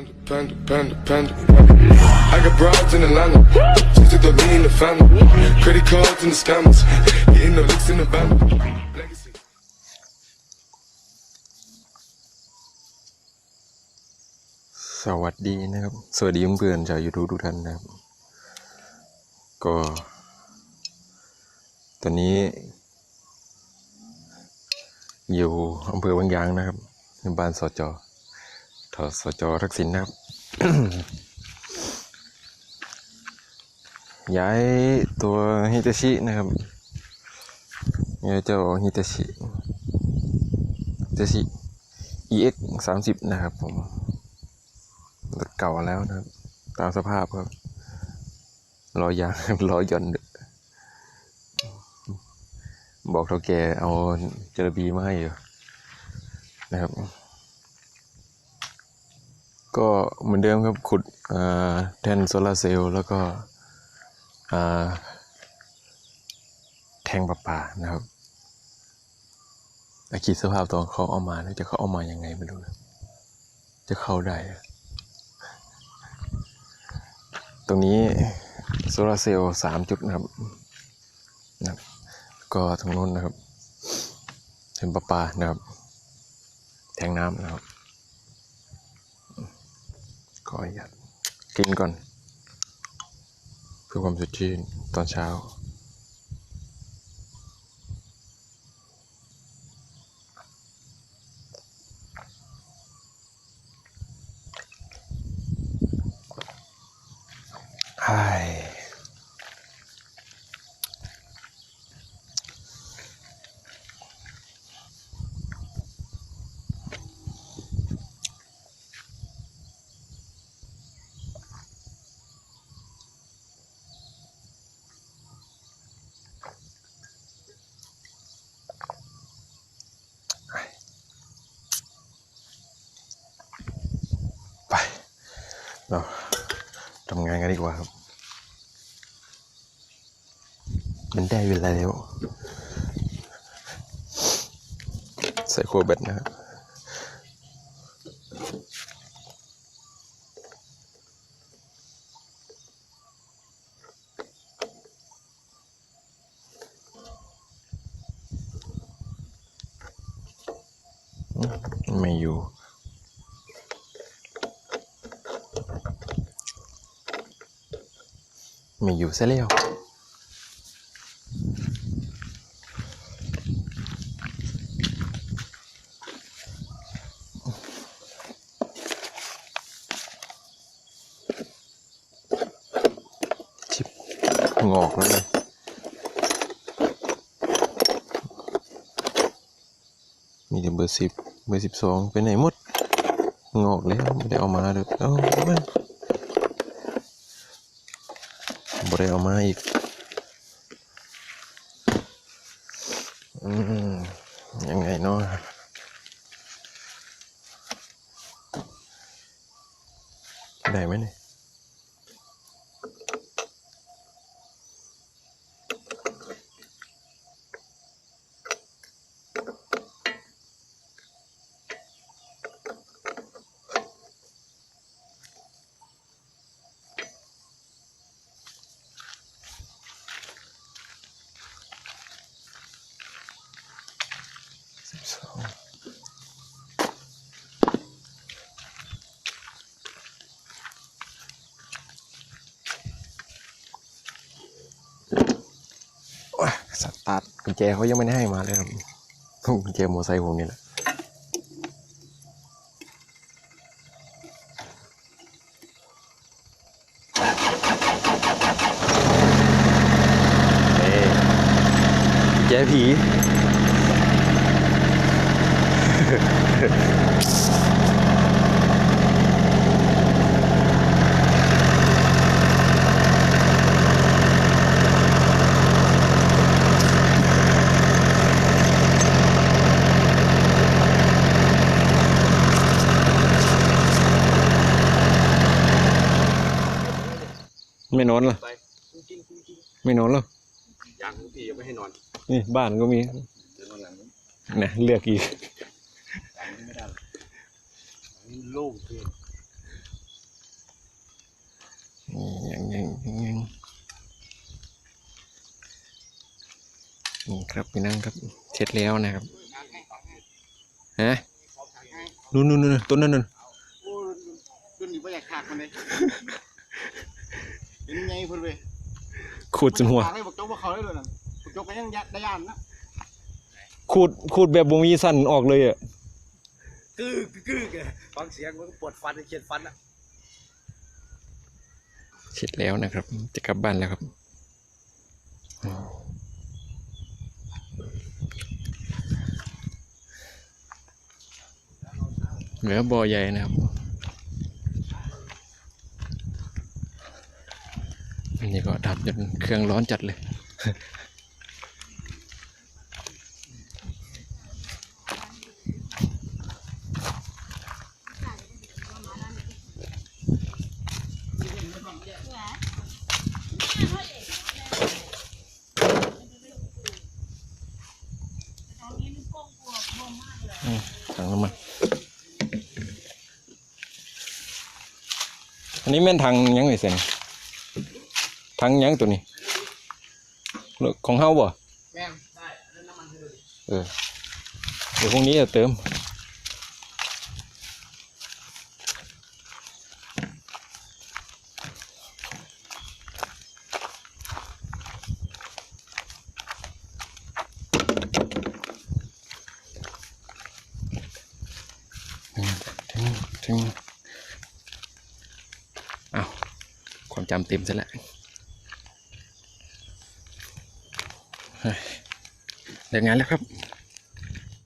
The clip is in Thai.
Panda, panda, panda, panda. I got broads in Atlanta. Just took the lean in the family. Credit cards and the scammers. Hitting the licks in the van. Legacy. สวัสดีนะครับ สวัสดีเพื่อนๆชาวยูทูบทุกท่านนะครับ ก็ ตอนนี้ อยู่อำเภอบางยางนะครับในบ้านสจท สจทักษิณนะครับ ย้ายตัวฮิตาชินะครับย้ายเจ้าฮิตาชิฮิตาชิ EX สามสิบนะครับผมรถเก่าแล้วนะครับ ตามสภาพครับล้อยางล้อย่อนบอกเท่าแกเอาเจลบีมาให้อยู่นะครับ ก็เหมือนเดิมครับขุดแท่นโซลาร์เซลล์แล้วก็แทงประปานะครับแต่คิดสภาพตอนเขาเอามาด้วจะเขาเอามายังไงไม่รู้นะจะเข้าได้ ตรงนี้โซลาร์เซลล์สามจุดนะครับนะก็ตรงนู้นนะครับเป็นประปานะครับ แทงน้ำนะครับ ก็อยากกินก่อน เพื่อความสดชื่นตอนเช้า เราทำงานกันดีกว่าครับ มันได้เวลาแล้ว ใส่โคเบ็ดนะครับไม่อยู่ ม่อยู่ซะแล้วชิบงอกแล้วเลยมีแต่เบอร์สิบเบอร์สิบสองไปไหนหมด งอกแล้ว ไม่ได้เอามาเลยเอ้าไม่ บ่ได้เอามาอีก อืม ยังไงเนาะได้ไหมเนี่ย สิบสองโอ้ยสตาร์ทกุญแจเขายังไม่ได้ให้มาเลยครับกุญแจมอเตอร์ไซค์ผมนี่แหละเอ้กุญแจผี ไม่นอนเหรอไปกุ้งกิ้งกุ้งกิ้งไม่นอนเหรอยังพี่ยังไม่ให้นอน นี่บ้านก็มีเดี๋ยวนอนหลังนี้นะเลือกอีก โล่งเกินนี่งยังงนี่ครับพี่นั่งครับเสร็จแล้วนะครับฮะนู่นนู่นนู่นต้นนั่นนู่นต้นนี้ไม่อยากขาดมันเลยเป็นไงพูดไปขูดจนหัวบอกจกว่าเขาได้เลยนะบอกจกก็ยังได้ยานนะขูดขูดแบบวงมีสันออกเลยอะ กึกกึกฟังเสียงมันก็ปวดฟันเขียนฟันอะเสร็จแล้วนะครับ จะกลับบ้านแล้วครับเหลือบอใหญ่นะครับนนี้ก็ดับจนเครื่องร้อนจัดเลย ถังน้ำมันอันนี้แม่นถังหยังไงเสียงถังหยังตัวนี้ ของเฮาบ่แม่งเออ เดี๋ยวพรุ่งนี้จะเติม ถึงถึงถึงอ้าวความจำเต็มซะแล้วเฮ้ยเลิกงานแล้วครับ